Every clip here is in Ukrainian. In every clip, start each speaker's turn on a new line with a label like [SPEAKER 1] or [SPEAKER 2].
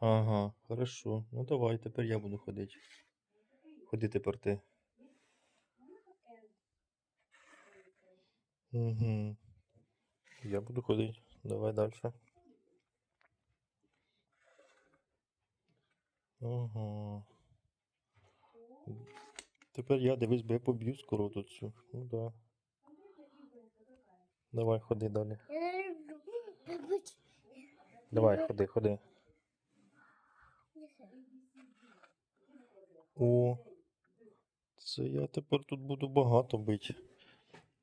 [SPEAKER 1] Ага, хорошо. Ну давай, тепер я буду ходити. Ходи тепер ти. Угу. Я буду ходити. Давай далі. Ага. Тепер я дивись, бо я поб'ю скоро тут цю. Ну да. Давай, ходи далі. Давай, ходи, ходи. О, це я тепер тут буду багато бити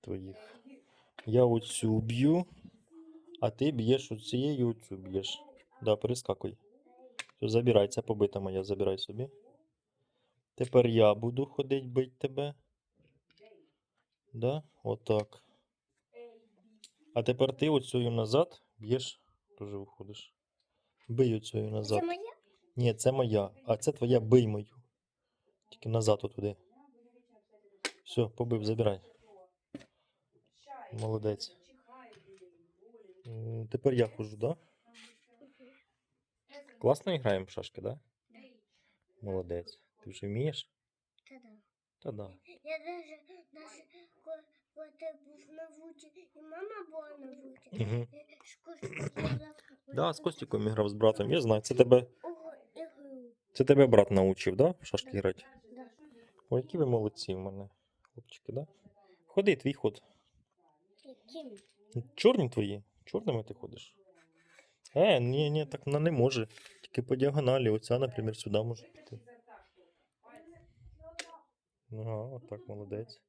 [SPEAKER 1] твоїх. Я оцю б'ю, а ти б'єш оцією оцю б'єш. Да, перескакуй. Все, забирай, це побита моя, забирай собі. Тепер я буду ходить бить тебе. Да? Отак. А тепер ти оцею назад б'єш, теж виходиш. Бий оцею назад.
[SPEAKER 2] Це моя?
[SPEAKER 1] Ні, це моя, а це твоя бий мою. Тільки назад отуди. Все, побив, забирай. Молодець. М, Тепер я хожу, да? Класно граємо в шашки, да? Молодець. Ти вже вмієш?
[SPEAKER 2] Та-да.
[SPEAKER 1] Та да.
[SPEAKER 2] Я даже, даже коли, коли ти був на вулиці, і мама була на
[SPEAKER 1] Угу.
[SPEAKER 2] з Костю грала.
[SPEAKER 1] Да, з Костіком грав з братом. Я знаю. Це тебе. Це тебе брат научив, да? В шашки грати?
[SPEAKER 2] Да.
[SPEAKER 1] Ой, які ви молодці в мене, хлопчики, да? Ходи, твій ход.
[SPEAKER 2] Яким?
[SPEAKER 1] Чорні твої? Чорними ти ходиш? Е, ні, ні, так вона не може. Тільки по діагоналі. Оця, наприклад, сюди може піти. Ага, отак, молодець.